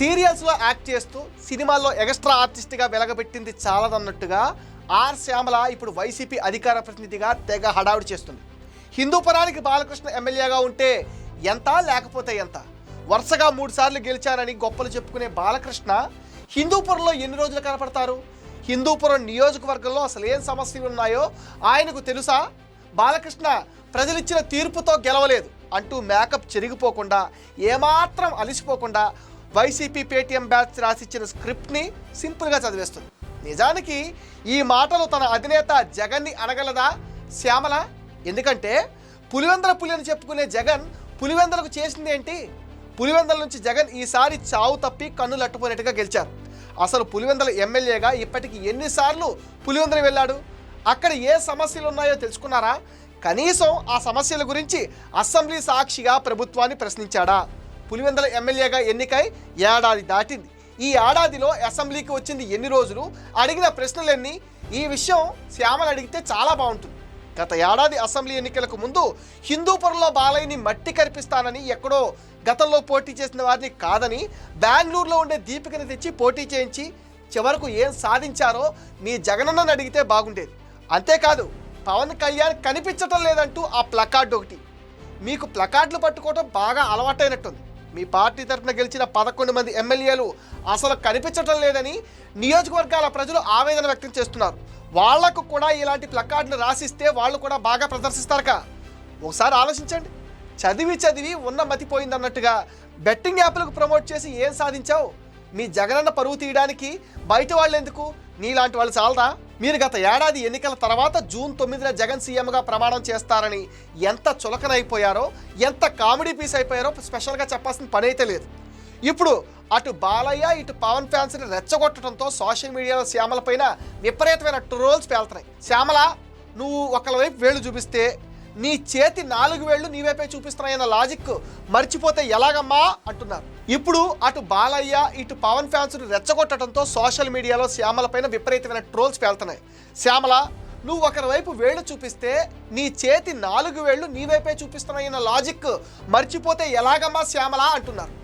సీరియల్స్లో యాక్ట్ చేస్తూ సినిమాల్లో ఎక్స్ట్రా ఆర్టిస్ట్గా వెలగబెట్టింది చాలదన్నట్టుగా ఆర్ శ్యామల ఇప్పుడు వైసీపీ అధికార ప్రతినిధిగా తెగ హడావుడి చేస్తుంది. హిందూపురానికి బాలకృష్ణ ఎమ్మెల్యేగా ఉంటే ఎంత లేకపోతే ఎంత? వరుసగా మూడుసార్లు గెలిచారని గొప్పలు చెప్పుకునే బాలకృష్ణ హిందూపురంలో ఎన్ని రోజులు కనపడతారు? హిందూపురం నియోజకవర్గంలో అసలు ఏం సమస్యలు ఉన్నాయో ఆయనకు తెలుసా? బాలకృష్ణ ప్రజలిచ్చిన తీర్పుతో గెలవలేదు అంటూ మేకప్ చెరిగిపోకుండా ఏమాత్రం అలిసిపోకుండా వైసీపీ పేటీఎం బ్యాచ్ రాసిచ్చిన స్క్రిప్ట్ని సింపుల్గా చదివేస్తుంది. నిజానికి ఈ మాటలు తన అధినేత జగన్ని అనగలదా? శ్యామల ఎందుకంటే పులివెందల పులి అని చెప్పుకునే జగన్ పులివెందలకు చేసింది ఏంటి? పులివెందల నుంచి జగన్ ఈసారి చావు తప్పి కన్నులు అట్టుపోయినట్టుగా గెలిచారు. అసలు పులివెందల ఎమ్మెల్యేగా ఇప్పటికి ఎన్నిసార్లు పులివెందలు వెళ్ళాడు? అక్కడ ఏ సమస్యలు ఉన్నాయో తెలుసుకున్నారా? కనీసం ఆ సమస్యల గురించి అసెంబ్లీ సాక్షిగా ప్రభుత్వాన్ని ప్రశ్నించాడా? పులివెందల ఎమ్మెల్యేగా ఎన్నికై ఏడాది దాటింది. ఈ ఏడాదిలో అసెంబ్లీకి వచ్చింది ఎన్ని రోజులు? అడిగిన ప్రశ్నలన్నీ ఈ విషయం శ్యామలు అడిగితే చాలా బాగుంటుంది. గత ఏడాది అసెంబ్లీ ఎన్నికలకు ముందు హిందూపురంలో బాలయ్యని మట్టి కనిపిస్తానని ఎక్కడో గతంలో పోటీ చేసిన వారిని కాదని బెంగళూరులో ఉండే దీపికని తెచ్చి పోటీ చేయించి చివరకు ఏం సాధించారో మీ జగనన్నని అడిగితే బాగుండేది. అంతేకాదు పవన్ కళ్యాణ్ కనిపించటం లేదంటూ ఆ ప్లకార్డు ఒకటి. మీకు ప్లకార్డులు పట్టుకోవడం బాగా అలవాటైనట్టుంది. మీ పార్టీ తరఫున గెలిచిన పదకొండు మంది ఎమ్మెల్యేలు అసలు కనిపించటం లేదని నియోజకవర్గాల ప్రజలు ఆవేదన వ్యక్తం చేస్తున్నారు. వాళ్ళకు కూడా ఇలాంటి ప్లకార్డులు రాసిస్తే వాళ్ళు కూడా బాగా ప్రదర్శిస్తారక ఒకసారి ఆలోచించండి. చదివి చదివి ఉన్న మతిపోయిందన్నట్టుగా బెట్టింగ్ యాప్లకు ప్రమోట్ చేసి ఏం సాధించావు? మీ జగనన్న పరువు తీయడానికి బయట వాళ్ళు ఎందుకు నీలాంటి వాళ్ళు చాలదా మీరు గత ఏడాది ఎన్నికల తర్వాత జూన్ తొమ్మిదిన జగన్ సీఎంగా ప్రమాణం చేస్తారని ఎంత చులకనైపోయారో ఎంత కామెడీ పీస్ అయిపోయారో స్పెషల్గా చెప్పాల్సిన పని అయితే లేదు. ఇప్పుడు అటు బాలయ్య ఇటు పవన్ ఫ్యాన్స్ని రెచ్చగొట్టడంతో సోషల్ మీడియాలో శ్యామల పైన విపరీతమైన ట్రోల్స్ పేలుతున్నాయి. శ్యామల నువ్వు ఒకళ్ళ వైపు వేళ్ళు చూపిస్తే నీ చేతి నాలుగు వేళ్ళు నీ వైపే చూపిస్తున్నాయన్న లాజిక్ మర్చిపోతే ఎలాగమ్మా అంటున్నారు. ఇప్పుడు అటు బాలయ్య ఇటు పవన్ ఫ్యాన్స్ రెచ్చగొట్టడంతో సోషల్ మీడియాలో శ్యామల పైన విపరీతమైన ట్రోల్స్ పేలుతున్నాయి. శ్యామల నువ్వు ఒకరి వైపు వేళ్ళు చూపిస్తే నీ చేతి నాలుగు వేళ్ళు నీ వైపే చూపిస్తున్నాయన్న లాజిక్ మర్చిపోతే ఎలాగమ్మా శ్యామల అంటున్నారు.